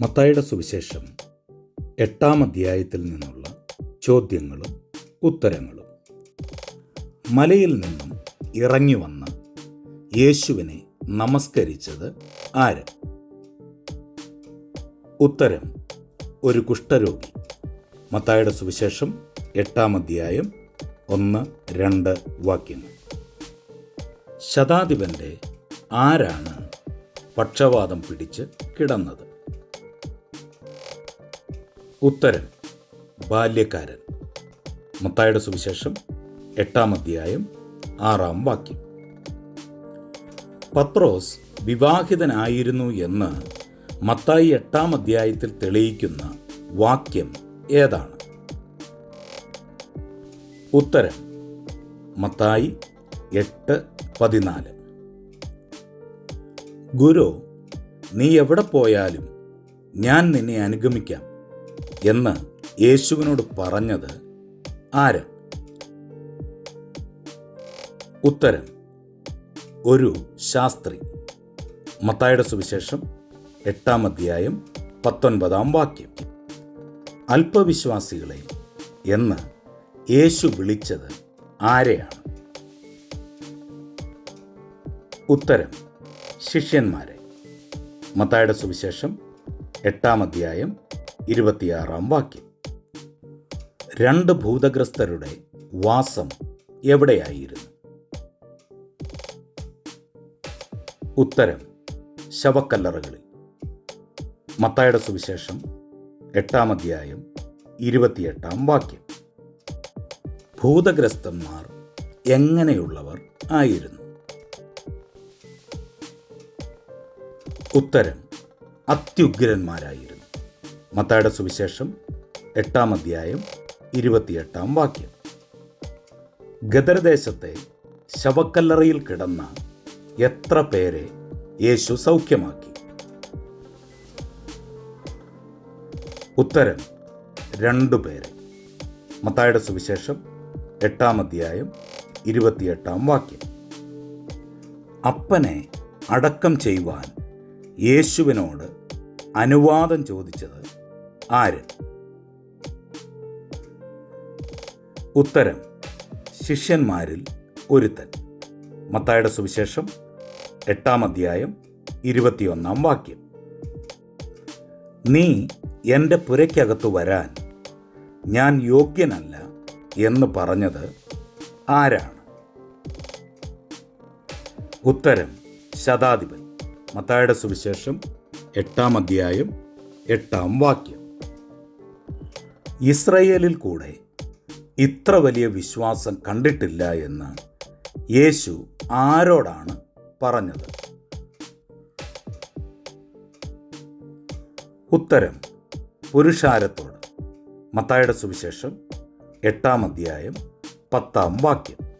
മത്തായുടെ സുവിശേഷം എട്ടാം അധ്യായത്തിൽ നിന്നുള്ള ചോദ്യങ്ങളും ഉത്തരങ്ങളും. മലയിൽ നിന്നും ഇറങ്ങി വന്ന് യേശുവിനെ നമസ്കരിച്ചത് ആര്? ഉത്തരം ഒരു കുഷ്ഠരോഗി. മത്തായുടെ സുവിശേഷം എട്ടാം അധ്യായം ഒന്ന് രണ്ട് വാക്യങ്ങൾ. ശതാധിപന്റെ ആരാണ് പക്ഷവാതം പിടിച്ച് കിടന്നത്? ഉത്തരം ബാല്യക്കാരൻ. മത്തായുടെ സുവിശേഷം എട്ടാം അധ്യായം ആറാം വാക്യം. പത്രോസ് വിവാഹിതനായിരുന്നു എന്ന് മത്തായി എട്ടാം അധ്യായത്തിൽ തെളിയിക്കുന്ന വാക്യം ഏതാണ്? ഉത്തരം മത്തായി എട്ട് പതിനാല്. ഗുരു നീ എവിടെ പോയാലും ഞാൻ നിന്നെ അനുഗമിക്കാം. എന്ന് യേശുവിനോട് പറഞ്ഞത് ആര്? ഉത്തരം ഒരു ശാസ്ത്രി. മത്തായുടെ സുവിശേഷം എട്ടാം അധ്യായം പത്തൊൻപതാം വാക്യം. അല്പവിശ്വാസികളെ എന്ന് യേശു വിളിച്ചത് ആരെയാണ്? ഉത്തരം ശിഷ്യന്മാരെ. മത്തായുടെ സുവിശേഷം എട്ടാം അധ്യായം ഇരുപത്തിയാറാം വാക്യം. രണ്ട് ഭൂതഗ്രസ്തരുടെ വാസം എവിടെയായിരുന്നു? ഉത്തരം ശവക്കല്ലറകളിൽ. മത്തായുടെ സുവിശേഷം എട്ടാം അധ്യായം ഇരുപത്തിയെട്ടാം വാക്യം. ഭൂതഗ്രസ്തന്മാർ എങ്ങനെയുള്ളവർ ആയിരുന്നു? ഉത്തരം അത്യുഗ്രന്മാരായിരുന്നു. മത്തായുടെ സുവിശേഷം എട്ടാം അധ്യായം ഇരുപത്തിയെട്ടാം വാക്യം. ഗദരദേശത്തെ ശവക്കല്ലറയിൽ കിടന്ന എത്ര പേരെ യേശു സൗഖ്യമാക്കി? ഉത്തരം രണ്ടു പേരെ. മത്തായുടെ സുവിശേഷം എട്ടാം അധ്യായം ഇരുപത്തിയെട്ടാം വാക്യം. അപ്പനെ അടക്കം ചെയ്യുവാൻ യേശുവിനോട് അനുവാദം ചോദിച്ചത് ആര്? ഉത്തരം ശിഷ്യന്മാരിൽ ഒരുത്തൻ. മത്തായുടെ സുവിശേഷം എട്ടാം അധ്യായം ഇരുപത്തിയൊന്നാം വാക്യം. നീ എന്റെ പുരയ്ക്കകത്ത് വരാൻ ഞാൻ യോഗ്യനല്ല എന്ന് പറഞ്ഞത് ആരാണ്? ഉത്തരം ശതാധിപൻ. മത്തായുടെ സുവിശേഷം എട്ടാം അധ്യായം എട്ടാം വാക്യം. ഇസ്രയേലിൽ കൂടെ ഇത്ര വലിയ വിശ്വാസം കണ്ടിട്ടില്ല എന്ന് യേശു ആരോടാണ് പറഞ്ഞത്? ഉത്തരം പുരുഷാരത്തോട്. മത്തായുടെ സുവിശേഷം എട്ടാം അധ്യായം പത്താം വാക്യം.